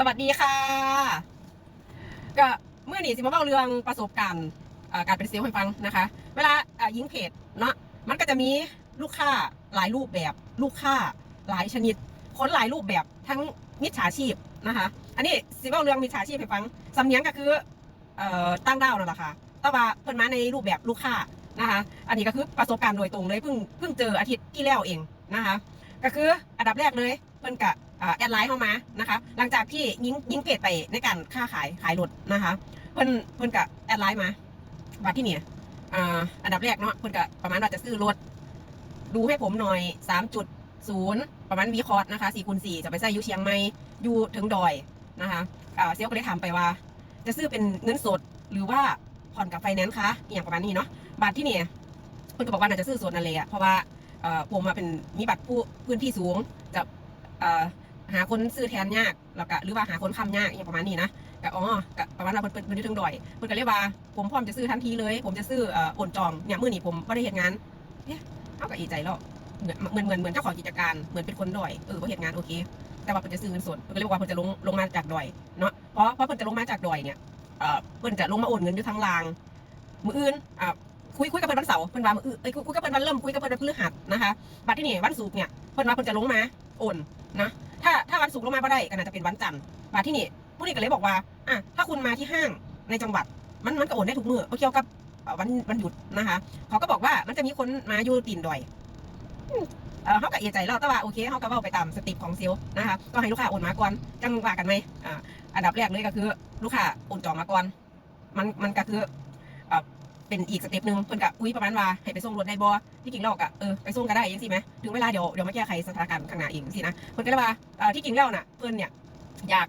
สวัสดีค่ะก็เมื่อนี้สิมาเล่าเรื่องประสบการณ์การเป็นเซลล์ให้ฟังนะคะ เวลายิงเพจเนาะมันก็จะมีลูกค้าหลายรูปแบบ ลูกค้าหลายชนิด คนหลายรูปแบบทั้งมิจฉาชีพนะคะ อันนี้สิเล่าเรื่องมิจฉาชีพให้ฟังสำเนียงก็คืออตั้งดาวนั่นแหละค่ะแต่ว่าเพิ่นมาในรูปแบบลูกค้านะคะ อันนี้ก็คือประสบการณ์โดยตรงเลยเพิ่งเพิ่งเจออาทิตย์ที่แล้วเองนะคะ ก็คืออันดับแรกเลยเพิ่นกับ แอดไลน์เข้ามานะคะ หลังจากที่ยิงยิงเพจไปในการค้าขายขายรถนะคะ เพิ่นเพิ่นกับแอดไลน์มาบัดที่เนี่ยอันดับแรกเนาะเพิ่นกับประมาณว่าจะซื้อรถ ดูให้ผมหน่อย 3.0 ประมาณวีคอร์ดนะคะ4คูณ4จะไปใส่ยูเชียงใหม่อยู่ถึงดอยนะคะเซลลก็ได้ถามไปว่า จะซื้อเป็นเงินสดหรือว่าผ่อนกับไฟแนนซ์คะอย่างประมาณนี้เนาะบัตรที่เนี่ยเพิ่นก็บอกว่าน่าจะซื้อสดนั่นเลยอะเพราะว่าผมมาเป็นมีบัตรผู้พื้นที่สูงจะ หาคนซื้อแทนยากแล้วก็หรือว่าหาคนค้ำยากอย่างประมาณนี้นะก็อ๋อก็ประมาณเราเป็นเป็นถึงดอยเพิ่นก็เลยว่าผมพร้อมจะซื้อทันทีเลย ผมจะซื้อเอ่อโอนจองเนี่ยมื้อนี้ผมบ่ได้เฮ็ดงานเนี่ยเอาก็อีใจแล้วเหมือนเหมือนเหมือนเหมือนเจ้าของกิจการเหมือนเป็นคนดอยเออบ่เฮ็ดงานโอเค แต่ว่าเพิ่นจะซื้อเงินสดเพิ่นก็เลยบอกว่าเพิ่นจะลงลงมาจากดอยเนาะเพราะเพราะเพิ่นจะลงมาจากดอยเนี่ยเอ่อเพิ่นจะลงมาโอนเงินอยู่ทางลางมื้ออื่นอ่าคุยคุยกับเพิ่นวันเสาร์เพิ่นว่ามืออื่นเอ้ยคุยคุยกับเพิ่นวันเริ่มคุยกับเพิ่นวันพฤหัสนะคะบัดที่นี่วันศุกร์เนี่ยเพิ่นว่าเพิ่นจะลงมาโอนนะ ถ้าถ้าวันศุกร์ลงมาบ่ได้ก็น่าจะเป็นวันจันทร์บัดที่นี่ผู้นี้ก็เลยบอกว่าอะถ้าคุณมาที่ห้างในจังหวัด มันมันก็โอนได้ทุกเมื้อเกี่ยวกับวันวันหยุดนะคะ เขาก็บอกว่ามันจะมีคนมาอยู่ตีนดอยเขาก็เอะใจแล้วแต่ว่าโอเคเขาก็เว้าไปตามสติปของเซลนะคะ ก็ให้ลูกค้าโอนมาก่อนจังว่ากันไหมอ่าอันดับแรกเลยก็คือ ลูกค้าโอนจองมาก่อนมันมันก็คือ เป็นอีกสเต็ปหนึ่งเพิ่นกะอุ้ยประมาณว่าให้ไปส่งรถได้บ่ที่จริงแล้วกะเออไปส่งก็ได้ยังสิไหมถึงเวลาเดี๋ยวเดี๋ยวมาแก้ไขสถานการณ์ข้างหน้าเองสินะเพิ่นก็เลยว่าเอ่อที่จริงแล้วน่ะเพิ่นเนี่ยอยาก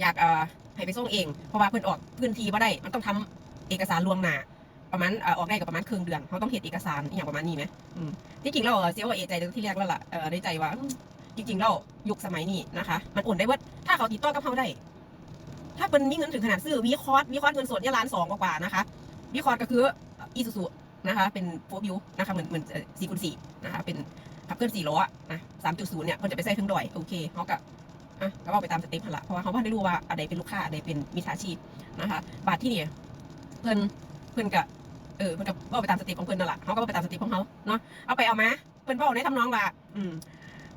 อยากเอ่อให้ไปส่งเอง เพราะว่าเพิ่นออกพื้นที่บ่ได้มันต้องทำเอกสารล่วงหน้าประมาณเอ่อออกได้กับประมาณครึ่งเดือนเขาต้องเฮ็ดเอกสารอย่างประมาณนี้ไหมอืมที่จริงแล้วเออเสียว่าเอใจที่แรกแล้วล่ะเออในใจว่า จริงๆแล้วยุคสมัยนี้นะคะ มันโอนได้ว่าถ้าเขาติดต่อกับเขาได้ ถ้าเป็นมีเงินถึงขนาดซื้อวีคอร์สวีคอร์สเงินสดเนี่ยล้านสองกว่านะคะ วิคอร์ดก็คืออีซูซูนะคะเป็นโฟบิวนะคะเหมือนเหมือนสี่คูณสี่นะคะเป็นขับเคลื่อนสี่ล้อนะสามจุดศูนย์เนี่ยมันจะไปใส่ถึงดอยโอเคเขาก็อะก็เอาไปตามสเต็ปละเพราะว่าเขาไม่ได้รู้ว่าอะไรเป็นลูกค้าอะไรเป็นมิจฉาชีพนะคะบาทที่เนี่ยเพื่อนเพื่อนกับเออเพื่อนกับเอาไปตามสเต็ปของเพื่อนนั่นแหละเขาก็ไปตามสเต็ปของเขาเนาะเอาไปเอามาเพื่อนบอกในทำนองว่าอืม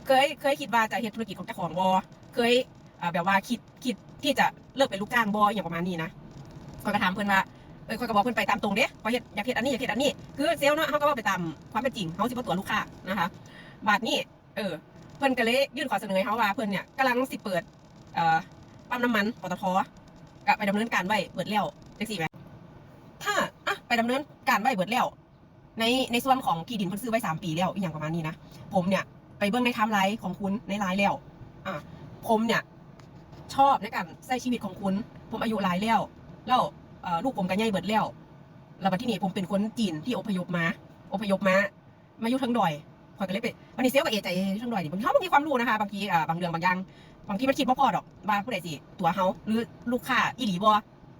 เคยเคยคิดว่าจะเฮ็ดธุรกิจของเจ้าของบอเคยอ่าแบบว่าคิดคิดที่จะเลิกเป็นลูกจ้างบออย่างประมาณนี้นะก็กระถามเพื่อนว่า เออคนก็บอกเพิ่นไปตามตรงเด้พอเฮ็ดอยากเฮ็ดอันนี้อยากเฮ็ดอันนี้ คือเซลล์เนาะเขาก็ว่าไปตามความเป็นจริงเขาสิบ่ตัวลูกค้านะคะบาทนี้เออเพิ่นก็เลยยื่นขอเสนอให้เขาว่าเพิ่นเนี่ยกำลังสิเปิดเอ่อปั๊มน้ำมันปตทก็ไปดำเนินการไว้เบิดแล้วจังซี่แหมถ้าอะไปดำเนินการไว้เบิดแล้วในในส่วนของที่ดินเพิ่นซื้อไว้สามปีแล้วอีกอย่างประมาณนี้นะผมเนี่ยไปเบิ่งในไทม์ไลน์ของคุณในไลน์แล้วอะผมเนี่ยชอบในการใช้ชีวิตของคุณ ผมอายุหลายแล้วแล้ว ลูกผมก็ใหญ่เบิดแล้วแล้วบัดที่นี่ผมเป็นคนจีนที่อพยพมา อพยพมา มาอยู่ทั้งดอยคอยก็เลยไปวันนี้เซลก็เอใจทั้งดอยนี่บางทีเขาบ่มีความรู้นะคะบางทีอ่าบางเรื่องบางอย่างบางทีมันคิดบ่พอดอกว่าผู้ใดสิตัวเขาหรือลูกค้าอีหลีบ่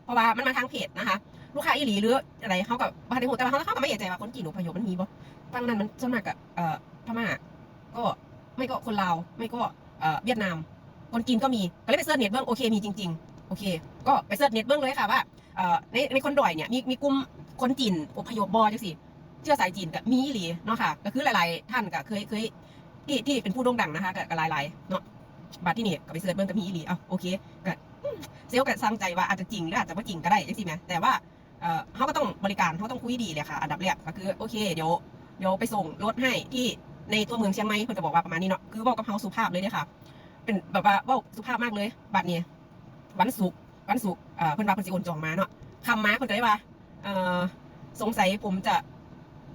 เพราะว่ามันมาทางเพจนะคะลูกค้าอีหลีหรืออะไรเขาก็บ่ได้ฮู้แต่ว่าเขาเขาก็ไม่เอใจว่าคนจีนอพยพมันมีบ่ฟังนั้นมันส่วนมากกับเอ่อพม่าก็ไม่ก็คนลาวไม่ก็เอ่อเวียดนาม คนจีนก็มีก็เลยไปเสิร์ชเน็ตเบิ่งโอเคมีจริง ๆ โอเค ก็ไปเสิร์ชเน็ตเบิ่งเลยค่ะว่า เอ่อในในคนดอยเนี่ยมีมีกลุ่มคนจีนอพยพบอจังสิเชื้อสายจีนกับมีอีหลีเนาะค่ะก็คือหลายๆท่านก็เคยเคยที่ที่เป็นผู้โด่งดังนะคะก็ก็หลายๆเนาะบัดที่นี่ก็ไปเสิร์ชเบิ่งก็มีอีหลีเอ้าโอเคก็เซลล์ก็สร้างใจว่าอาจจะจริงหรืออาจจะไม่จริงก็ได้จังสิแหมแต่ว่าเอ่อเขาก็ต้องบริการเขาต้องคุยดีเลยค่ะอันดับแรกก็คือโอเคเดี๋ยวเดี๋ยวไปส่งรถให้ที่ในตัวเมืองเชียงใหม่เพิ่นก็บอกว่าประมาณนี้เนาะคือบอกกับเฮาสุภาพเลยเนี่ยค่ะ เป็นแบบว่าเว่าสุภาพมากเลยบัดนี้วันศุกร์ วันศุกร์เอ่อเพิ่นว่าเพิ่นสิโอนจองมาเนาะคำมาคนก็ได้ว่าสงสัยผมจะ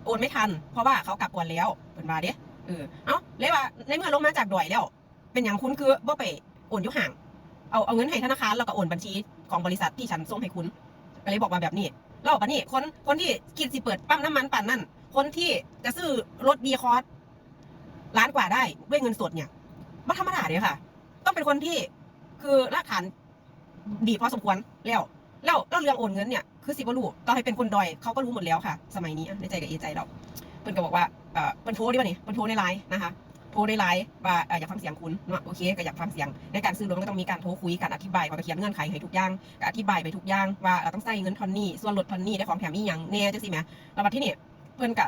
โอนไม่ทัน เพราะว่าเขากลับก่อนแล้วเป็นว่าเด้เออเอ้าเลยว่าในเมื่อลงมาจากดอยแล้ว เป็นอย่างคุณคือบ่ไปโอนอยุห่าง เอาเอาเงินให้ธนาคารแล้วก็โอนบัญชีของบริษัทที่ฉันส่งให้คุณก็เลยบอกมาแบบนี้แล้วปะนี่คนคนที่คิดสิเปิดปั๊มน้ำมันปั่นนั่นคนที่จะซื้อรถบีคอร์สล้านกว่าได้ด้วยเงินสดเนี่ยไม่ธรรมดาเลยค่ะ ต้องเป็นคนที่คือรากฐาน ดีพอสมควรแล้วแล้วแล้วเรื่องโอนเงินเนี่ยคือสิบรู้ต่อให้เป็นคนดอยเขาก็รู้หมดแล้วค่ะ สมัยนี้ในใจกับเอใจเราเพิ่นก็บอกว่าเออเพิ่นโทรดีกว่านี่เพิ่นโทรในไลน์นะคะโทรได้ไลน์ว่าอ่ออยากฟังเสียงคุณเนาะโอเคก็อยากฟังเสียงในการซื้อรถก็ต้องมีการโทรคุยการอธิบายว่าเขียนเงื่อนไขให้ทุกอย่างก็อธิบายไปทุกอย่างว่าเอ่อต้องใส่เงินทอนนี่ส่วนลดทอนนี่ได้ของแถมอีหยังแน่จังซี่แหมแล้วบัดที่นี่เพิ่นก็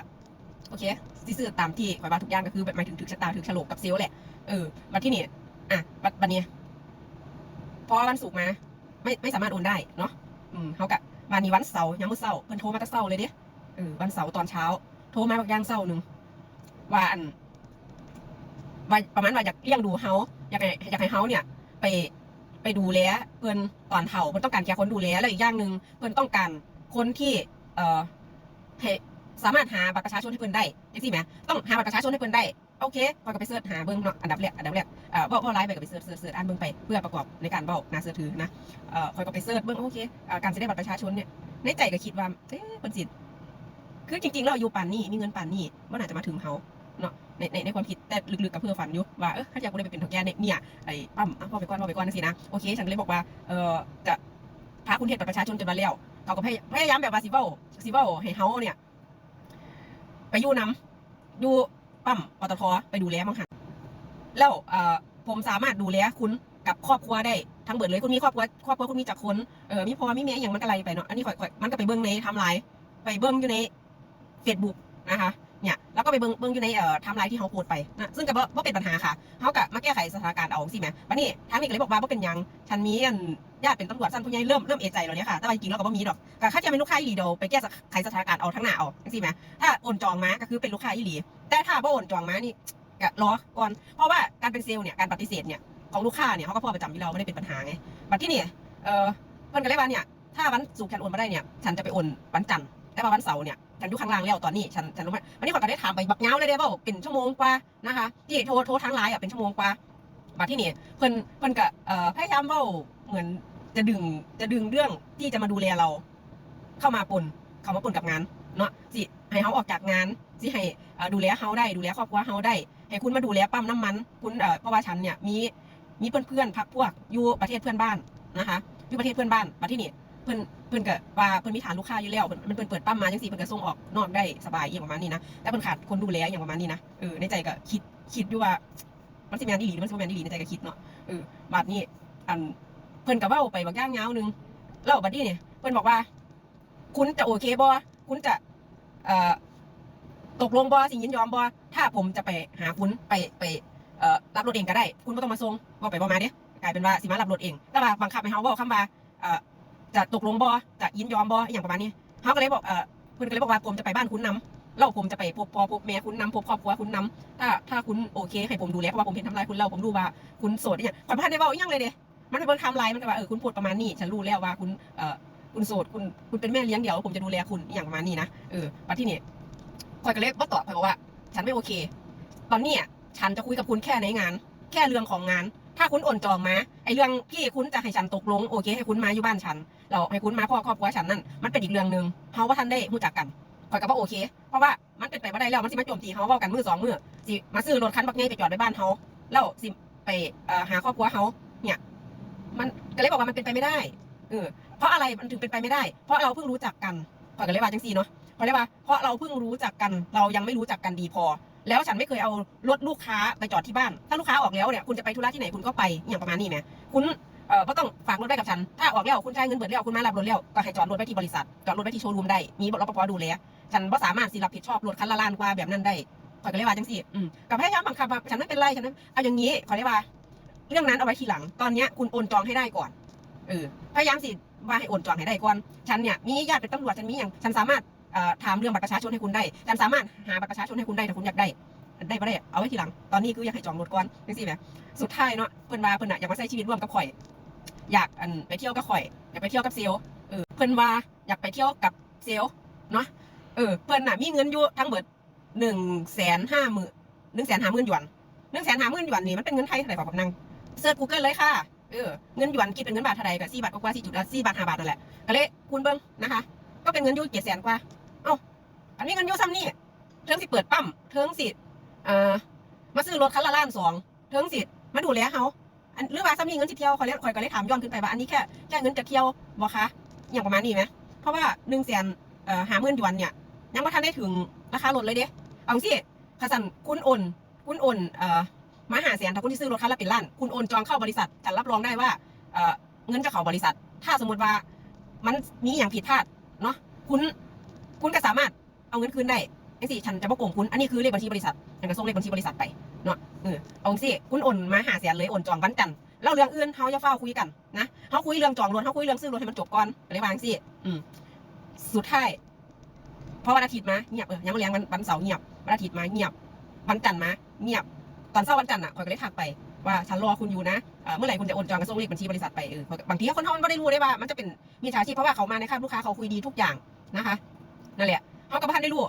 โอเคสิซื้อตามที่ข่อยว่าทุกอย่างก็คือแบบหมายถึงถึกชะตาถึกฉลกกับเซลแหละเออบัดที่นี่อะบัดบัดเนี้ยพอวันศุกร์มา ไม่ไม่สามารถโอนได้เนาะอืมเขากะวันนี้วันเสาร์ยามมื้อเสาร์เพิ่นโทรมาแต่เสาร์เลยเด้เออวันเสาร์ตอนเช้า โทรมาบักย่างเสาร์หนึ่งว่าอันว่าประมาณว่าอยากเลี้ยงดูเฮาอยากให้อยากให้เฮาเนี่ย ไปไปดูแลเพิ่นตอนเฒ่าเพิ่นต้องการแค่คนดูแลแล้วอีกอย่างหนึ่งเพิ่นต้องการคนที่เอ่อให้สามารถหาบัตรประชาชนให้เพิ่นได้จังซี่แหมต้องหาบัตรประชาชนให้เพิ่นได้ โอเคพอยก็ไปเสิร์ชหาเบิ่งเนาะอันดับแรกอันดับแรกเอ่อเว้าเว้าไลฟ์ไปก็ไปเสิร์ชเสิร์ชเสิร์ชอ่านเบิ่งไปเพื่อประกอบในการเว้าน่าเชื่อถือนะเอ่อคอยก็ไปเสิร์ชเบิ่งโอเคเอ่อการจะได้บัตรประชาชนเนี่ยในใจก็คิดว่าเอ๊ะเพิ่นสิคือจริงๆเราอยู่ป่านนี้มีเงินป่านนี้บ่น่าจจะมาถึงเฮาเนาะในในในความคิดแต่ลึกๆกับเพื่อฝันอยู่ว่าเออถ้าอยากกูได้ไปเป็นเฒ่าแก่เนี่ยเนี่ยไอ้ปั้มพ่อไปก่อนพ่อไปก่อนนะสินะโอเคฉันก็เลยบอกว่าเออจะพาคุณเทศบัตรประชาชนจนมาแล้วเขาก็พยพยายามแบบว่าสิเว้าสิเว้าให้เฮาเนี่ยไปอยู่นำอยู่ ปั๊มปตทไปดูแลมั้งค่ะแล้วผมสามารถดูแลคุณกับครอบครัวได้ทั้งเบิดเลยคุณมีครอบครัวครอบครัวคุณมีจักคนเออมีพ่อมีแม่อย่างมันก็ไรไปเนาะอันนี้ข่อยมันก็ไปเบิ้งในทำลายไปเบิ้งอยู่ในเฟซบุ๊กนะคะ แล้วก็ไปเบิ่งเบิงอยู่ในเอ่อไทม์ไลน์ที่เขาโพสต์ไปนะซึ่งก็บ่บ่เป็นปัญหาค่ะเขาก็มาแก้ไขสถานการณ์เอาสิแมบัดนี้ทางนี้ก็เลยบอกว่าบ่เป็นหยังฉันมีอันญาติเป็นตำรวจสั้นผู้ใหญ่เริ่มเริ่มเอะใจแล้วเนี่ยค่ะแต่ว่าจริงๆแล้วก็บ่มีดอกก็ข้าจะเป็นลูกค้าอีหลีเดียวไปแก้ไขสถานการณ์เอาทั้งหน้าเอาจังซี่แหมถ้าโอนจองมาก็คือเป็นลูกค้าอีหลี แต่ถ้าบ่โอนจองมานี่ก็รอก่อนเพราะว่าการเป็นเซลล์เนี่ยการปฏิเสธเนี่ยของลูกค้าเนี่ยเขาก็พอประจำอยู่แล้วไม่ได้เป็นปัญหาไงบัดที่นี่เออเพิ่นก็เลยว่าเนี่ยถ้าวันศุกร์ฉันโอนมาได้เนี่ย ฉันจะไปโอนวันจันทร์แต่ว่าวันเสาร์เนี่ย ฉันอยู่ข้างล่างแล้วตอนนี้ฉันฉันรู้ไหมวันนี้ขอยก็ได้ถามไปบักเงาเลยได้เปล่าเป็นชั่วโมงกว่านะคะที่โทรโทรทางไลน์อะเป็นชั่วโมงกว่าบัดที่นี่เพิ่นเพิ่นก็เอ่อพยายามเว้าเหมือนจะดึงจะดึงเรื่องที่จะมาดูแลเรา เข้ามาปนเข้ามาปนกับงานเนาะสิให้เขาออกจากงานสิให้ดูแลเขาได้ดูแลครอบครัวเขาได้ ให้คุณมาดูแลปั๊มน้ำมัน คุณเพราะว่าฉันเนี่ยมีมีเพื่อนเพื่อนพักพวกอยู่ประเทศเพื่อนบ้านนะคะอยู่ประเทศเพื่อนบ้านมาที่นี่ เพื่อนเพื่อนก็ว่าเพื่อนมีฐานลูกค้าอยู่แล้วเพิ่นมันเพิ่นเปิดปั๊มมาจังซี่เพิ่นก็ส่งออกนอกได้สบายอย่างประมาณนี้นะแต่เพิ่นขาดคนดูแลอย่างประมาณนี้นะเออในใจก็คิดคิดอยู่ว่ามันสิแม่นอีหลีหรือมันสิบ่แม่นอีหลีในใจก็คิดเนาะเออบัดนี้อันเพิ่นก็เว้าไปบางอย่างยาวหนึงแล้วบัดนี้เนี่ยเพิ่นบอกว่า คุณจะโอเคบ่คุณจะเอ่อตกลงบอสิยินยอมบอถ้าผมจะไปหาคุณไปไปเอ่อรับรถเองก็ได้ คุณไม่ต้องมาส่งว่าไปบอมาเด้กลายเป็นว่าสิมารับรถเอง แต่ว่าบังคับให้เฮาบอกคำว่าเอ่อ จะตกลงบอจะยินยอมบออย่างประมาณนี้เฮาก็เลยบอกเออเพิ่นก็เลยบอกว่าผมจะไปบ้านคุณนำแล้วผมจะไปพบพ่อพบแม่คุณนำพบครอบครัวคุณนำถ้าถ้าคุณโอเคให้ผมดูแลเพราะว่าผมเห็นทำลายคุณแล้วผมดูว่าคุณโสดอหย่างขอยพันได้เว้าอหยังเลยเด้มันเป็นเบิ่งไทำลายมันก็ว่าเออคุณพูดประมาณนี้ฉันรู้แล้วว่าคุณเอ่อคุณโสดคุณคุณเป็นแม่เลี้ยงเดี่ยวผมจะดูแลคุณอย่างประมาณนี้นะเออปัจที่นี่คอยก็เลยบ่ตอบคอยบอกว่า ฉันไม่โอเค ตอนนี้ฉันจะคุยกับคุณแค่ในงาน แค่เรื่องของงาน ถ้าคุณโอนจองมาไอเรื่องที่คุณจะให้ฉันตกลงโอเค ให้คุณมาอยู่บ้านฉันเราให้คุณมาพ่อครอบครัวฉันนั่นมันเป็นอีกเรื่องหนึ่งเฮาะว่าท่านได้รู้จักกันคอยก็ว่าโอเค เพราะว่ามันเป็นไปไม่ได้แล้วมันสิมาโจมตีเฮาว้ากันมือสองมือสิมาซื้อรถคันบักใหญ่ไปจอดไว้บ้านเฮาแล้วสิไปหาครอบครัวเฮาเนี่ย มันก็เลยบอกว่ามันเป็นไปไม่ได้เออเพราะอะไรมันถึงเป็นไปไม่ได้ เพราะเราเพิ่งรู้จักกันคอยก็เลยว่าจังซี่เนาะเพราะอะไรวะเพราะเราเพิ่งรู้จักกัน เรายังไม่รู้จักกันดีพอ แล้วฉันไม่เคยเอารถลูกค้าไปจอดที่บ้าน ถ้าลูกค้าออกแล้วเนี่ยคุณจะไปธุระที่ไหนคุณก็ไปอย่างประมาณนี้ไหมคุณเอ่อก็ต้องฝากรถไว้กับฉัน ถ้าออกแล้วคุณจ่ายเงินเบิดแล้วคุณมารับรถแล้วก็ให้จอดรถไว้ที่บริษัท จอดรถไว้ที่โชว์รูมได้ มีรปภดูแล ฉันก็สามารถสิรับผิดชอบรถคันละล้านกว่าแบบนั้นได้ขอยก็เลยว่าจังสิอืมกับพยายามบังคับว่าฉันไม่เป็นไรฉันเอาอย่างนี้ขอได้ว่า เรื่องนั้นเอาไว้ทีหลัง ตอนเนี้ยคุณโอนจองให้ได้ก่อน เออ พยายามสิว่าให้โอนจองให้ได้ก่อน ฉันเนี่ยมีญาติเป็นตำรวจฉันมีอย่าง ฉันสามารถ ถามเรื่องบัตรประชาชนให้คุณได้ฉันสามารถหาบัตรประชาชนให้คุณได้ถ้าคุณอยากได้ได้บ่ได้เอาไว้ทีหลังตอนนี้คืออยากให้จองรถก่อนจังซี่แหมสุดท้ายเนาะเพิ่อนว่าเพิ่นน่ะอยากมาใช้ชีวิตร่วมกับข่อย อยากอันไปเที่ยวกับข่อย อยากไปเที่ยวกับเซลเออเพิ่อนว่าอยากไปเที่ยวกับเซลเนาะเออเพิ่นน่ะมีเงินอยู่ทั้งเบิดหนึ่งแสนห้าหมื่นหนึ่งแสนห้าหมื่นหยวนหนึ่งแสนห้าหมื่นหยวนนี่มันเป็นเงินไทยเท่าไหร่ขอผมนั่งเสิร์ชกูเกิลเลยค่ะเออเงินหยวนคิดเป็นเงินบาทเท่าไหร่ก็สี่บาทกว่าสี่จุดสี่บาทห้าบาทนั่นแหละก็เลยคูณเบิ่งนะคะ ก็เป็นเงินยู่เจ็ดแสนกว่า เอ้าอันนี้เงินยู่ซ้ำนี่เทิงสิเปิดปั๊มเทิงสิเอ่อมาซื้อรถคันละล้านสองเทิงสิมาดูแลเฮาอันหรือว่าซ้ำนี่เงินสิเที่ยวคอยเลยคอยก็เลยถามย้อนขึ้นไปว่าอันนี้แค่แค่เงินจะเที่ยวบ่คะอย่างประมาณนี้ไหมเพราะว่าหนึ่งแสนเอ่อหาหมื่นหยวนเนี่ยยังไม่ทันได้ถึงราคารถเลยเด้เอาสิขสันคุณโอนคุณโอนเอ่อมาหาแสนถ้าคุณที่ซื้อรถคันละเป็นล้าน คุณโอนจองเข้าบริษัทฉันรับรองได้ว่าเอ่อเงินจะเข้าบริษัท ถ้าสมมติว่ามันมีอย่างผิดพลาดเนาะคุณ คุณก็สามารถเอาเงินคืนได้ไอ้สิฉันจะบ่โกงคุณ อันนี้คือเลขบัญชีบริษัทฉันก็ส่งเลขบัญชีบริษัทไปเนาะเออเอาสิคุณโอนมาหาแสนเลยโอนจองวันจันทร์แล้วเรื่องอื่นเขาจะเฝ้าคุยกันนะเขาคุยเรื่องจองรถเขาคุยเรื่องซื้อรถให้มันจบก่อนอะไรบางสิอืมสุดท้ายเพราะวันอาทิตย์มาเงียบเออยังม่เลี้ยงวันวันเสาร์เงียบวันอาทิตย์มาเงียบวันจันทร์มาเงียบตอนเช้าวันจันทร์อะคอยก็ได้ทักไปว่าฉันรอคุณอยู่นะเมื่อไหร่คุณจะโอนจองกระส่งเลขบัญชีบริษัทไปเออบางทีคนเขาไม่ได้รู้ได้ว่ามันจะเป็นมีฉาชีพเพราะว่าเขามาในค่าลูกค้าเขาคุยดีทุกอย่างนะคะ นั่นแหละเขาก็บ่ทันได้รู้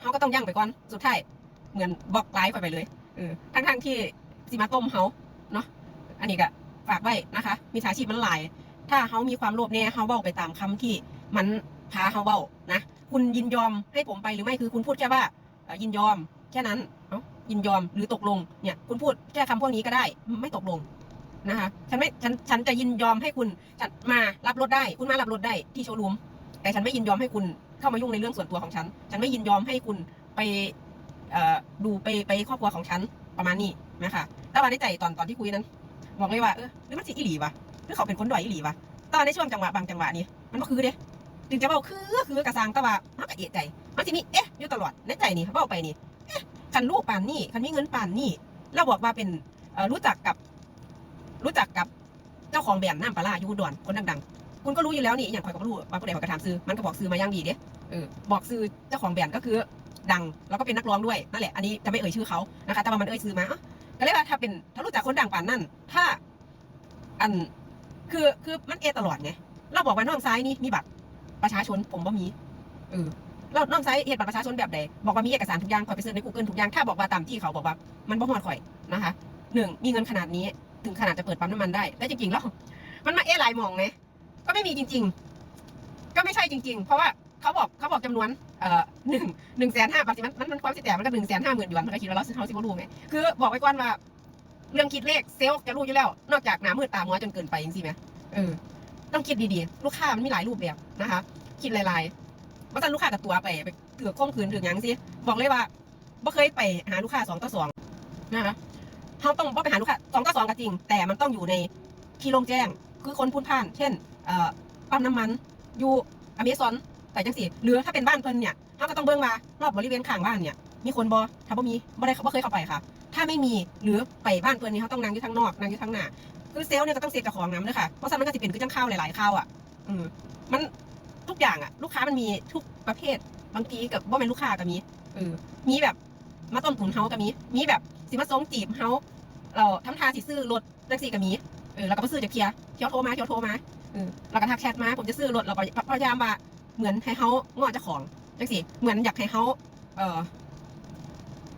เขาก็ต้องยั่งไปก่อนสุดท้ายเหมือนบล็อกไลฟ์ไปเลยเออทั้งทงๆที่สิมาต้มเขาเนาะอันนี้ก็ฝากไว้นะคะ มีฉาชีพมันหลาย ถ้าเขามีความโลภเนี่ยเขาเบ้าไปตามคำที่มันพาเขาเบ้านะคุณยินยอมให้ผมไปหรือไม่คือคุณพูดแค่ว่ายินยอมแค่นั้นเอ้ายินยอมหรือตกลงเนี่ยคุณพูดแค่คำพวกนี้ก็ได้ไม่ตกลงนะคะฉันไม่ฉันฉันจะยินยอมให้คุณฉันมารับรถได้ คุณมารับรถได้ที่โชว์รูม แต่ฉันไม่ยินยอมให้คุณเข้ามายุ่งในเรื่องส่วนตัวของฉัน ฉันไม่ยินยอมให้คุณไปดูไปไปครอบครัวของฉันประมาณนี้นะคะแต่ว่าในใจตอนตอนที่คุยนั้นบอกเลยว่าเออหรือมันสิอีหลีวะหรือเขาเป็นคนด่อยอีหลีวะตอนในช่วงจังหวะบางจังหวะนี้มันก็คือเด้ถึงจะบอกคือคือกระซังแต่ว่ามันก็เอะใจมันจะมีเอ๊ะอยู่ตลอดในใจนี่เขาบอกไปนี่เอ๊ะคันลูกป่านนี่คันมีเงินป่านนี่เราบอกว่าเป็นรู้จักกับรู้จักกับเจ้าของแบรนด์น้ำปลาร้าอยูอุดอนคนดังๆ คุณก็รู้อยู่แล้วนี่อย่างข่อยก็รู้ว่าผู้ใดข่อยก็ถามซื้อมันก็บอกซื้อมาอย่างดีเด้เออบอกซื้อเจ้าของแบรนด์ก็คือดังแล้วก็เป็นนักร้องด้วยนั่นแหละอันนี้จะไม่เอ่ยชื่อเขานะคะแต่ว่ามันเอ่ยซื้อมาอะก็เลยกว่าถ้าเป็นถ้ารู้จักคนดังป่านนั่นถ้าอันคือคือมันเอตลอดไงเราบอกว่าน้องซ้ายนี่มีบัตรประชาชนผมบ่มีเออเราน้องซ้ายเห็นบัตรประชาชนแบบใดบอกว่ามีเอกสารทุกอย่างคอยไปซื้อใน Google ทุกอย่างถ้าบอกว่าตามที่เขาบอกว่ามันบ่ฮอดข่อยนะคะหนึ่งมีเงินขนาดนี้ถึงขนาดจะเปิดปั๊มน้ำมันได้และจริงๆแล้วมันมาเอะหลายมองไง ก็ไม่มีจริง ๆ ก็ไม่ใช่จริง ๆ เพราะว่าเขาบอกเขาบอกจำนวนเอ่อหนึ่งหนึ่งแสนห้าบาทมันมันมันความสิแต่มันก็หนึ่งแสนห้าหมื่นหยวนมันก็คิดว่าเราซื้อเขาสิบ่รู้ไงคือบอกไว้ก่อนว่า เรื่องคิดเลขเซลล์จะรู้อยู่แล้ว นอกจากหนามืดตามัวจนเกินไปจริงๆไหมเออต้องคิดดีๆ ลูกค้ามันมีหลายรูปแบบนะคะ คิดหลายๆว่าจะลูกค้ากับตัวไปไปถือข้มขืนถือยังสิบอกเลยว่าบ่เคยไปหาลูกค้าสองต่อสองนะคะเขาต้องบ่ไปหาลูกค้าสองต่อสองก็จริง แต่มันต้องอยู่ในที่โล่งแจ้ง คือคนพูนพ่าน เช่น ปั๊มน้ำมันอยู่อเมซอนแต่จังสิหรือถ้าเป็นบ้านเพิ่นเนี่ยเขาก็ต้องเบิ่งว่ารอบบริเวณข้างบ้านเนี่ยมีคนบ่ถ้าบ่มีบ่ได้บ่เคยเข้าไปค่ะ ถ้าไม่มีหรือไปบ้านเพื่อนนี่เขาต้องนั่งอยู่ทางนอกนั่งอยู่ทางหน้าคือเซลล์เนี่ยก็ต้องเสียกับของน้ำด้วยค่ะเพราะฉะนั้นก็จะเป็นคือจังข้าวหลายๆข้าวอะอืมมันทุกอย่างอะ ลูกค้ามันมีทุกประเภทบางทีกับว่าเป็นลูกค้าก็มีเออมีแบบมาต้มถุนเฮาก็มีมีแบบสิมาสงจีบเฮาเราทำทาสิซื้อรถแท็กซี่ก็มีเออแล้วก็มาซื้อจากเคียร์เคียวโทรมาเคียวโทรมา เราก็ทักแชทมาผมจะซื้อรถเราก็พยายามว่าเหมือนให้เขางอเจ้าของจังสิเหมือนอยากให้เขาเออ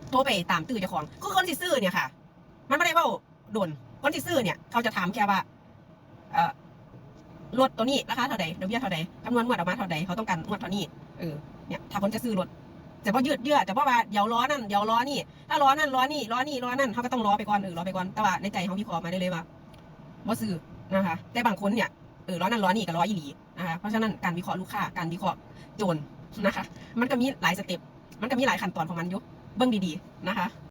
โทรไปตามตื้อเจ้าของคือคนที่ซื้อเนี่ยค่ะ มันไม่ได้เว่าโดนคนที่ซื้อเนี่ย เขาจะถามแค่ว่า เอ่อรถตัวนี้ราคาเท่าใดดอกเบี้ยเท่าใดจำนวนงวดออกมาเท่าใดเขาต้องการงวดเท่านี้เออเนี่ยถ้าคนจะซื้อรถแต่ว่ายืดเยื้อแต่ว่าว่าเดี๋ยวล้อนั่นเดี๋ยวล้อนี่ ถ้าล้อนั่นล้อนี่ล้อนี่ล้อนั่นเขาก็ต้องล้อไปก่อนเออล้อไปก่อนแต่ว่าในใจเขาวิเคราะห์มาได้เลยว่าบ่ซื้อนะคะ แต่บางคนเนี่ย เออร้อนั่นร้อนี่กับร้อยอีหลีนะคะเพราะฉะนั้นการวิเคราะห์ลูกค้าการวิเคราะห์โจรนะคะ มันก็มีหลายสเต็ปมันก็มีหลายขั้นตอนของมันอยู่เบื้องดีๆนะคะ